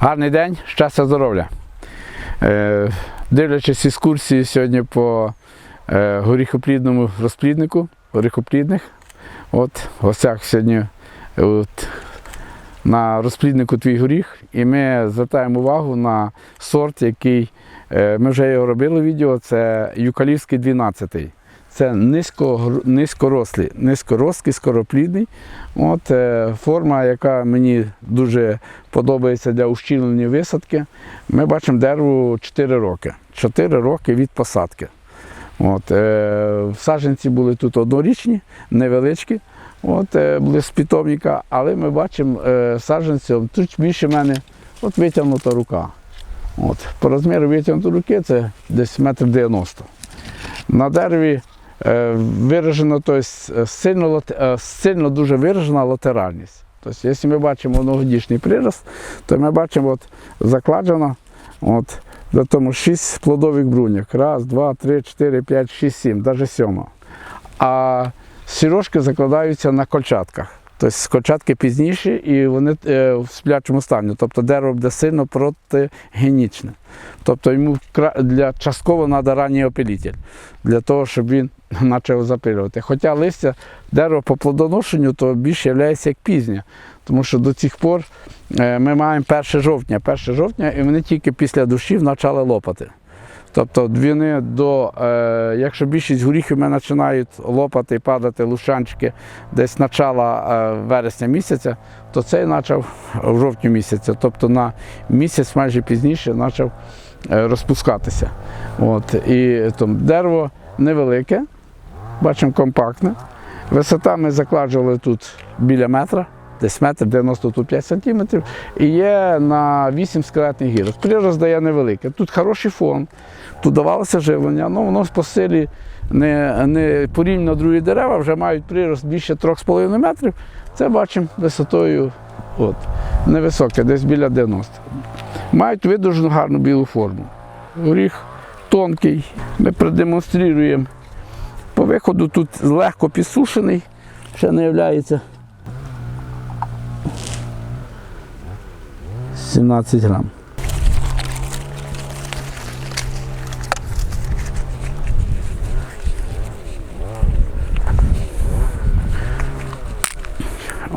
Гарний день, щастя, здоров'я. Е, дивлячись із курсії сьогодні по е, горіхоплідному розпліднику, горіхоплідних. От, гостях сьогодні от, на розпліднику твій горіх, і ми звертаємо увагу на сорт, який е, ми вже його робили відео, це Юкалівський 12. Це низько, низькорослий, низькорослий, скороплідний. От, е, форма, яка мені дуже подобається для ущільнення висадки. Ми бачимо дерево 4 роки. 4 роки від посадки. От, е, саджанці були тут однорічні, невеличкі, от, е, були з питомника, але ми бачимо е, саджанців, тут більше мене от витягнута рука. От, по розміру витягнутої руки це десь метр 90. На дереві виражено, тобто, е, сильно, е, сильно дуже виражена латеральність. Тобто, якщо ми бачимо одногодішній прирост, то ми бачимо от, закладено от, до тому 6 плодових бруньок. Раз, два, три, чотири, п'ять, шість, сім, навіть сьома. А сірошки закладаються на кольчатках. Тобто кольчатки пізніші і вони е, в сплячому стані. Тобто дерево буде сильно протигенічне. Тобто йому для частково треба ранній опилитель, для того, щоб він почав запилювати. Хоча листя дерево по плодоношенню то більше є як пізнє, тому що до цих пор е, ми маємо 1 жовтня, 1 жовтня, і вони тільки після душів почали лопати. Тобто вони до, е, якщо більшість горіхів ми починають лопати, і падати лушанчики десь начала е, вересня місяця, то цей почав в жовтні місяця, тобто на місяць майже пізніше почав е, розпускатися. От, і там, дерево невелике, бачимо компактне. Висота ми закладжували тут біля метра, десь метр 95 сантиметрів. І є на 8 скелетних гірок. Прирост дає невелике. Тут хороший фон, тут давалося живлення, ну воно по силі не, не порівняно другі дерева, вже мають прирост більше 3,5 метрів. Це бачимо висотою от, невисоке, десь біля 90. Мають видужну гарну білу форму. Горіх тонкий. Ми продемонструємо. По виходу тут легко підсушений, ще не являється 17 грам.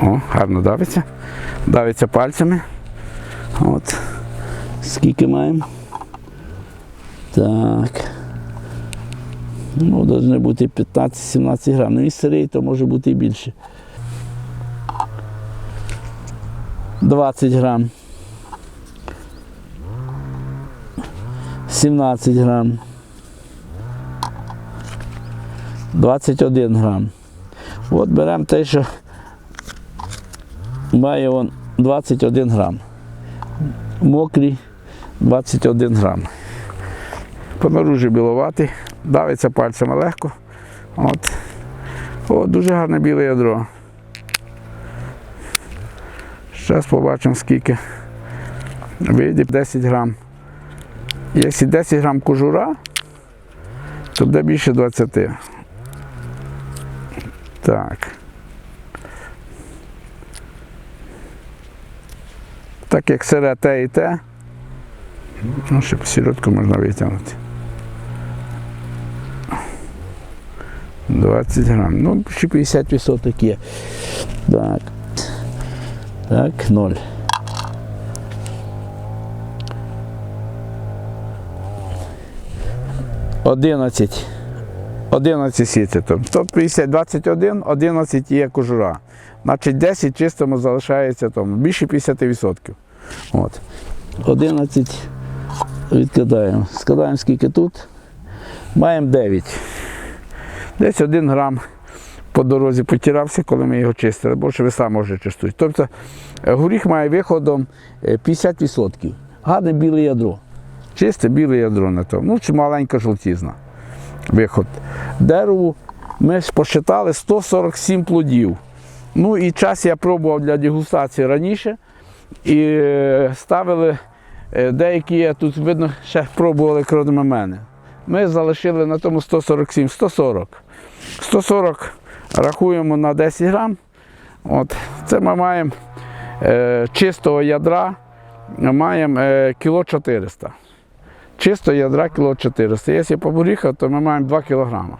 О, гарно давиться. Давиться пальцями. От. Скільки маємо? Так. Ну, повинно бути 15-17 грам. Ну, і сирий, то може бути і більше. 20 грам. 17 грам. 21 грам. От беремо те, що має он 21 грам. Мокрий 21 грам. По наружі біловатий, давиться пальцями легко. От. О, дуже гарне біле ядро. Зараз побачимо скільки. Вийде 10 грам. Якщо 10 грам кожура, то буде більше 20. Так. Так як сире те і те, ну, щоб сіротку можна витягнути. 20 грам. Ну, ще 50% є. Так. Так, 0. Одинадцять. 11 сіти. Тобто 21, 11 є кожура. Значить 10 чистому залишається там, більше 50%. От. 11 відкидаємо. Складаємо скільки тут. Маємо 9. Десь 1 грам по дорозі потирався, коли ми його чистили, бо ви самі може чистують. Тобто е, горіх має виходом е, 50%. Гарне біле ядро. Чисте біле ядро на тому. Ну, чи маленька жовтізна. Виход. Дереву ми ж посчитали 147 плодів. Ну і час я пробував для дегустації раніше. І е, ставили е, деякі, я тут видно, ще пробували крім мене. Ми залишили на тому 147, 140. 140 рахуємо на 10 грам. От. Це ми маємо е, чистого ядра маємо е, кіло 400. Чисто ядра кіло 400. Якщо по горіхах, то ми маємо 2 кілограма.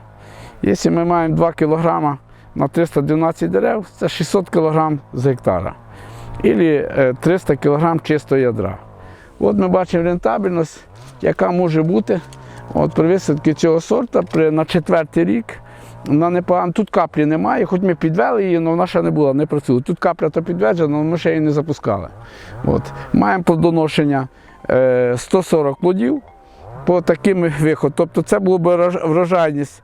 Якщо ми маємо 2 кілограма на 312 дерев, це 600 кілограм з гектара. Е, 300 кілограм чистого ядра. От ми бачимо рентабельність, яка може бути от при висадці цього сорта при, на четвертий рік. Вона непогана. Тут каплі немає, хоч ми підвели її, але вона ще не була, не працює. Тут капля то підтверджена, але ми ще її не запускали. От. Маємо плодоношення 140 плодів по таким виходам. Тобто це була б врож- врожайність, е,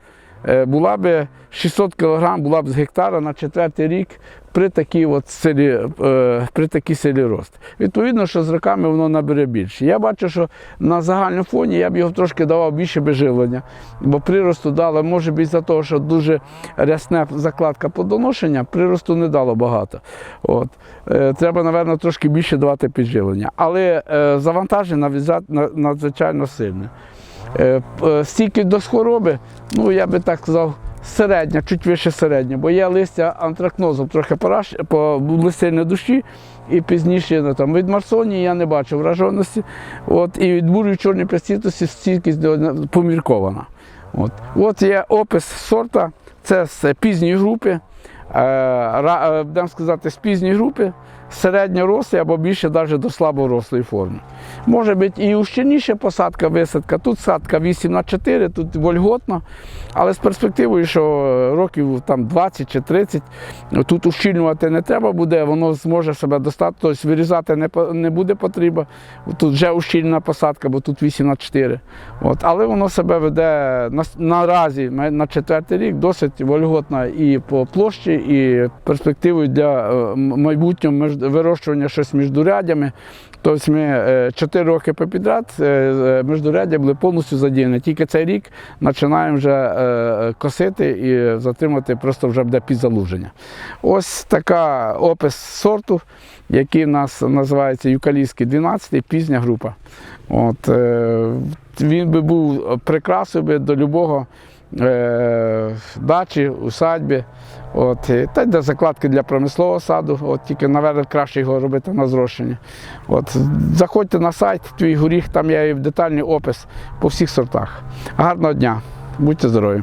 була б 600 кг була б з гектара на четвертий рік при такій от силі, е, при такій силі рост. Відповідно, що з роками воно набере більше. Я бачу, що на загальному фоні я б його трошки давав більше безживлення, бо приросту дало, може бути за того, що дуже рясна закладка плодоношення, приросту не дало багато. От. Е, Треба, напевно, трошки більше давати підживлення. Але е, завантаження надзвичайно сильне. Е, е, Стійкість до хвороби, ну я би так сказав, середня, чуть вище середня, бо є листя антракнозом, трохи пораж, по сильні душі, і пізніше ну, там, від марсонії я не бачив враженості. От, і від бурю чорної пластитості стійкість поміркована. От. От є опис сорта, це з пізньої групи, е, будемо сказати, з пізньої групи, середньорослої або більше навіть до слаборослої форми. Може бути і ущільніша посадка, висадка. Тут садка 8 на 4, тут вольготно, але з перспективою, що років там 20 чи 30 тут ущільнювати не треба буде, воно зможе себе достати, тобто вирізати не, не буде потреба. Тут вже ущільнена посадка, бо тут 8 на 4. От. Але воно себе веде на, наразі на четвертий рік досить вольготно і по площі, і перспективою для е, майбутнього вирощування щось між дурядями. Тобто ми 4 роки попідряд е, е, міждуряддя були повністю задіяні. Тільки цей рік починаємо вже е, косити і затримати просто вже буде підзалуження. Ось така опис сорту, який в нас називається Юкалійський 12, пізня група. От, е, він би був прикрасою до любого е, дачі, усадьбі, От, та й для закладки для промислового саду, от тільки, мабуть, краще його робити на зрощенні. От, заходьте на сайт, твій горіх, там є детальний опис по всіх сортах. Гарного дня, будьте здорові!